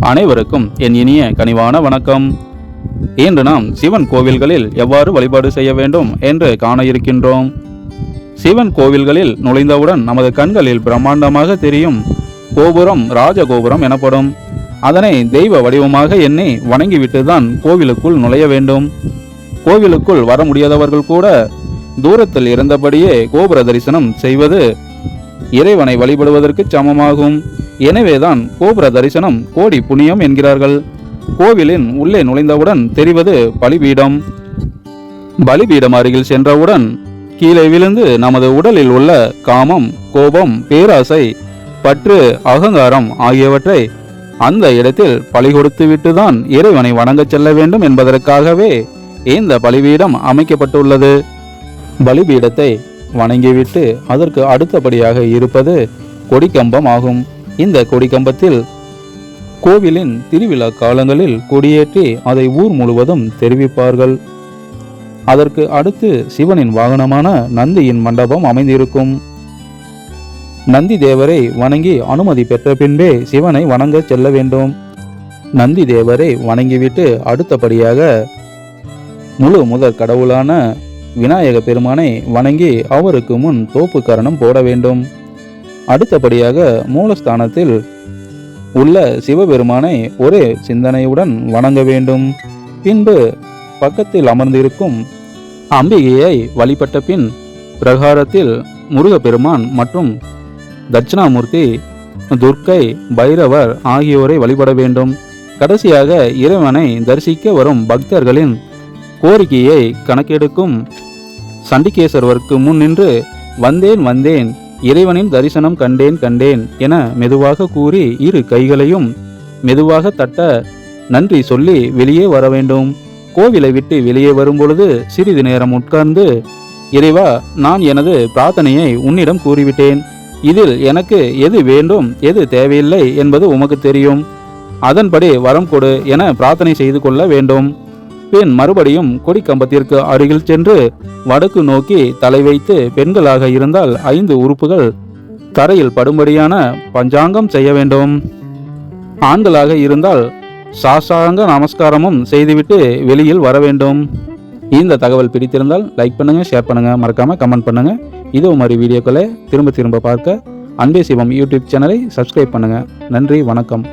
அனைவருக்கும் என் இனிய கனிவான வணக்கம். இன்று நாம் சிவன் கோவில்களில் எவ்வாறு வழிபாடு செய்ய வேண்டும் என்று காண இருக்கின்றோம். சிவன் கோவில்களில் நுழைந்தவுடன் நமது கண்களில் பிரம்மாண்டமாக தெரியும் கோபுரம் ராஜகோபுரம் எனப்படும். அதனை தெய்வ வடிவமாக எண்ணி வணங்கிவிட்டுதான் கோவிலுக்குள் நுழைய வேண்டும். கோவிலுக்குள் வர முடியாதவர்கள் கூட தூரத்தில் இருந்தபடியே கோபுர தரிசனம் செய்வது இறைவனை வழிபடுவதற்கு சமமாகும். எனவேதான் கோபுர தரிசனம் கோடி புண்ணியம் என்கிறார்கள். கோவிலின் உள்ளே நுழைந்தவுடன் தெரிவது பலிபீடம். பலிபீடம் அருகில் சென்றவுடன் கீழே விழுந்து நமது உடலில் உள்ள காமம் கோபம் பேராசை பற்று அகங்காரம் ஆகியவற்றை அந்த இடத்தில் பலி கொடுத்துவிட்டுதான் இறைவனை வணங்கச் செல்ல வேண்டும் என்பதற்காகவே இந்த பலிபீடம் அமைக்கப்பட்டுள்ளது. பலிபீடத்தை வணங்கிவிட்டு அதற்கு அடுத்தபடியாக இருப்பது கொடிக்கம்பம் ஆகும். இந்த கொடிக்கம்பத்தில் கோவிலின் திருவிழா காலங்களில் கொடியேற்றி அதை ஊர் முழுவதும் தெரிவிப்பார்கள். அதற்கு அடுத்து சிவனின் வாகனமான நந்தியின் மண்டபம் அமைந்திருக்கும். நந்தி தேவரை வணங்கி அனுமதி பெற்ற பின்பே சிவனை வணங்க செல்ல வேண்டும். நந்தி தேவரை வணங்கிவிட்டு அடுத்தபடியாக முழு முதற் கடவுளான விநாயக பெருமானை வணங்கி அவருக்கு முன் தோப்பு கரணம் போட வேண்டும். அடுத்தபடியாக மூலஸ்தானத்தில் உள்ள சிவபெருமானை ஒரே சிந்தனையுடன் வணங்க வேண்டும். பின்பு பக்கத்தில் அமர்ந்திருக்கும் அம்பிகையை வழிபட்ட பின் பிரகாரத்தில் முருகப்பெருமான் மற்றும் தட்சிணாமூர்த்தி துர்க்கை பைரவர் ஆகியோரை வழிபட வேண்டும். கடைசியாக இறைவனை தரிசிக்க வரும் பக்தர்களின் கோரிக்கையை கணக்கெடுக்கும் சண்டிகேஸ்வரருக்கு முன் நின்று வந்தேன் வந்தேன் இறைவனின் தரிசனம் கண்டேன் கண்டேன் என மெதுவாக கூறி இரு கைகளையும் மெதுவாக தட்ட நன்றி சொல்லி வெளியே வர வேண்டும் கோவிலை விட்டு வெளியே வரும்பொழுது சிறிது நேரம் உட்கார்ந்து இறைவா நான் எனது பிரார்த்தனையை உன்னிடம் கூறிவிட்டேன். இதில் எனக்கு எது வேண்டும் எது தேவையில்லை என்பது உமக்கு தெரியும். அதன்படி வரம் கொடு என பிரார்த்தனை செய்து கொள்ள வேண்டும். பின் மறுபடியும் கொடிக்கம்பத்திற்கு அருகில் சென்று வடக்கு நோக்கி தலை வைத்து பெண்களாக இருந்தால் ஐந்து உறுப்புகள் தரையில் படும்படியான பஞ்சாங்கம் செய்ய வேண்டும். ஆண்களாக இருந்தால் சாசாங்க நமஸ்காரமும் செய்துவிட்டு வெளியில் வர வேண்டும். இந்த தகவல் பிடித்திருந்தால் லைக் பண்ணுங்கள் ஷேர் பண்ணுங்க. மறக்காமல் கமெண்ட் பண்ணுங்கள் இதே மாதிரி வீடியோக்களை திரும்ப திரும்ப பார்க்க அன்பே சிவம் யூடியூப் சேனலை சப்ஸ்கிரைப் பண்ணுங்கள் நன்றி வணக்கம்.